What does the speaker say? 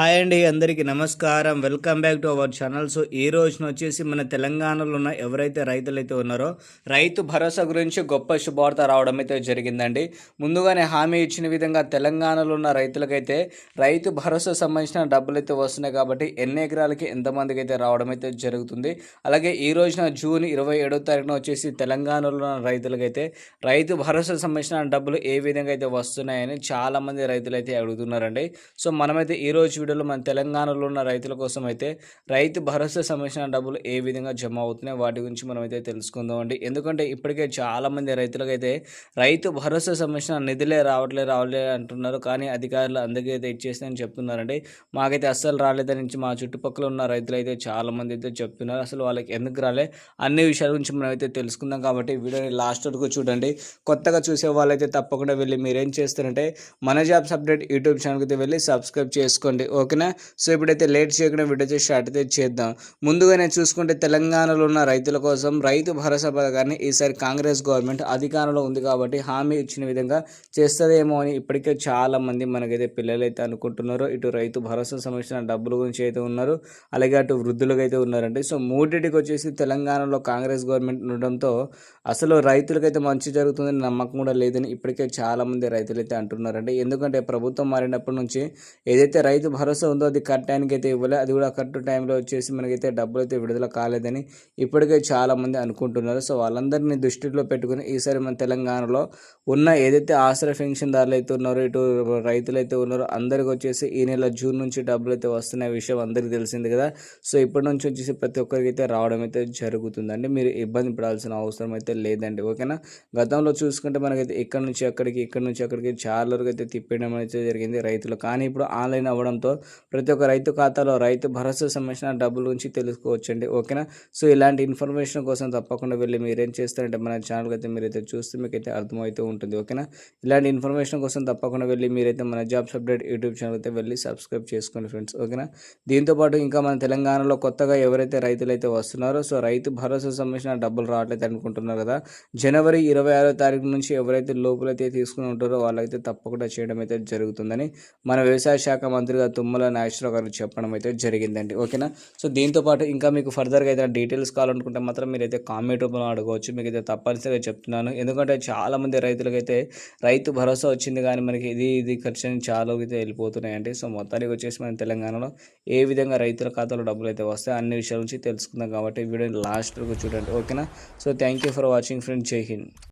Hi అండి అందరికీ నమస్కారం. Welcome back to our channel so ఈ రోజున వచ్చేసి మన తెలంగాణలో ఉన్న ఎవరైతే రైతులైతే ఉన్నారో రైతు భరోసా గురించి గొప్ప శుభవార్త రావడం అయితే జరిగిందండి. ముందుగానే హామీ ఇచ్చిన విధంగా తెలంగాణలో ఉన్న రైతులకైతే రైతు భరోసా సంబంధించిన డబ్బులు అయితే వస్తున్నాయి కాబట్టి ఎన్ని ఎకరాలకి ఎంతమందికి అయితే రావడం అయితే జరుగుతుంది. అలాగే ఈ రోజున జూన్ ఇరవై ఏడో తారీఖున వచ్చేసి తెలంగాణలో ఉన్న రైతులకైతే రైతు భరోసా సంబంధించిన డబ్బులు ఏ విధంగా అయితే వస్తున్నాయని చాలామంది రైతులు అయితే అడుగుతున్నారండి. సో మనమైతే ఈ రోజు వీడియోలో మన తెలంగాణలో ఉన్న రైతుల కోసం అయితే రైతు భరోసా సంబంధించిన డబ్బులు ఏ విధంగా జమ అవుతున్నాయి వాటి గురించి మనం అయితే తెలుసుకుందాం అండి. ఎందుకంటే ఇప్పటికే చాలామంది రైతులకైతే రైతు భరోసా సంబంధించిన నిధులే రావట్లే రావట్లే అంటున్నారు. కానీ అధికారులు అందరికీ అయితే ఇచ్చేస్తాయని చెప్తున్నారండి. మాకైతే అస్సలు రాలేదని మా చుట్టుపక్కల ఉన్న రైతులు అయితే చాలామంది అయితే చెప్తున్నారు. అసలు వాళ్ళకి ఎందుకు రాలే అన్ని విషయాల గురించి మనం అయితే తెలుసుకుందాం కాబట్టి వీడియోని లాస్ట్ వరకు చూడండి. కొత్తగా చూసే వాళ్ళైతే తప్పకుండా వెళ్ళి మీరేం చేస్తారంటే మన జాబ్స్ అప్డేట్ యూట్యూబ్ ఛానల్కి అయితే వెళ్ళి సబ్స్క్రైబ్ చేసుకోండి. ఓకేనా? సో ఇప్పుడైతే లేట్ చేయకుండా వీడియో చేసి స్టార్ట్ అయితే చేద్దాం. ముందుగానే చూసుకుంటే తెలంగాణలో ఉన్న రైతుల కోసం రైతు భరోసా పథకాన్ని ఈసారి కాంగ్రెస్ గవర్నమెంట్ అధికారంలో ఉంది కాబట్టి హామీ ఇచ్చిన విధంగా చేస్తుందేమో అని ఇప్పటికే చాలామంది మనకైతే పిల్లలు అయితే అనుకుంటున్నారు. ఇటు రైతు భరోసా సంబంధించిన డబ్బుల గురించి అయితే ఉన్నారు. అలాగే అటు వృద్ధులకు అయితే ఉన్నారండి. సో మూడింటికి వచ్చేసి తెలంగాణలో కాంగ్రెస్ గవర్నమెంట్ ఉండడంతో అసలు రైతులకైతే మంచి జరుగుతుందని నమ్మకం కూడా లేదని ఇప్పటికే చాలామంది రైతులు అయితే అంటున్నారండి. ఎందుకంటే ప్రభుత్వం మారినప్పటి నుంచి ఏదైతే రైతు భరోసా ఉందో అది కరెక్ట్ టైంకి అయితే ఇవ్వలే. అది కూడా కరెక్ట్ టైంలో వచ్చేసి మనకైతే డబ్బులు అయితే విడుదల కాలేదని ఇప్పటికే చాలామంది అనుకుంటున్నారు. సో వాళ్ళందరినీ దృష్టిలో పెట్టుకుని ఈసారి మన తెలంగాణలో ఉన్న ఏదైతే ఆశ్రయ పెన్షన్దారులు అయితే ఉన్నారో ఇటు రైతులు అయితే ఉన్నారో అందరికి వచ్చేసి ఈ నెల జూన్ నుంచి డబ్బులు అయితే వస్తున్న విషయం అందరికీ తెలిసింది కదా. సో ఇప్పటి నుంచి వచ్చేసి ప్రతి ఒక్కరికి అయితే రావడం అయితే జరుగుతుందండి. మీరు ఇబ్బంది పడాల్సిన అవసరం అయితే లేదండి. ఓకేనా? గతంలో చూసుకుంటే మనకైతే ఇక్కడ నుంచి అక్కడికి ఇక్కడ నుంచి అక్కడికి చాలా వరకు అయితే తిప్పడం అయితే జరిగింది రైతులు. కానీ ఇప్పుడు ఆన్లైన్ అవ్వడంతో ప్రతి ఒక్క రైతు ఖాతాలో రైతు భరోసా సంబంధించిన డబ్బుల గురించి తెలుసుకోవచ్చండి. ఓకేనా? సో ఇలాంటి ఇన్ఫర్మేషన్ కోసం తప్పకుండా వెళ్ళి మీరేం చేస్తారంటే మన ఛానల్కి అయితే మీరైతే చూస్తే మీకైతే అర్థమవుతూ ఉంటుంది. ఓకేనా? ఇలాంటి ఇన్ఫర్మేషన్ కోసం తప్పకుండా వెళ్ళి మీరైతే మన జాబ్స్ అప్డేట్ యూట్యూబ్ ఛానల్ అయితే వెళ్ళి సబ్స్క్రైబ్ చేసుకోండి ఫ్రెండ్స్. ఓకేనా? దీంతోపాటు ఇంకా మన తెలంగాణలో కొత్తగా ఎవరైతే రైతులు అయితే వస్తున్నారో సో రైతు భరోసా సంబంధించిన డబ్బులు రావట్లేదు అనుకుంటున్నారు కదా జనవరి ఇరవై ఆరో తారీఖు నుంచి ఎవరైతే లోపలైతే తీసుకుని ఉంటారో వాళ్ళైతే తప్పకుండా చేయడం అయితే జరుగుతుందని మన వ్యవసాయ శాఖ మంత్రిగా తుమ్మల నాగేశ్వరరావు గారు చెప్పడం అయితే జరిగిందండి. ఓకేనా? సో దీంతో పాటు ఇంకా మీకు ఫర్దర్గా అయితే డీటెయిల్స్ కావాలనుకుంటే మాత్రం మీరైతే కామెంట్ రూపంలో అడగవచ్చు. మీకు అయితే తప్పనిసరిగా చెప్తున్నాను. ఎందుకంటే చాలా మంది రైతులకైతే రైతు భరోసా వచ్చింది కానీ మనకి ఇది ఇది ఖర్చు అని చాలా అయితే వెళ్ళిపోతున్నాయండి. సో మొత్తానికి వచ్చేసి మన తెలంగాణలో ఏ విధంగా రైతుల ఖాతాలో డబ్బులు అయితే వస్తాయి అన్ని విషయాల నుంచి తెలుసుకుందాం కాబట్టి వీడియో లాస్ట్ వరకు చూడండి. ఓకేనా? So thank you for watching friend జై హింద్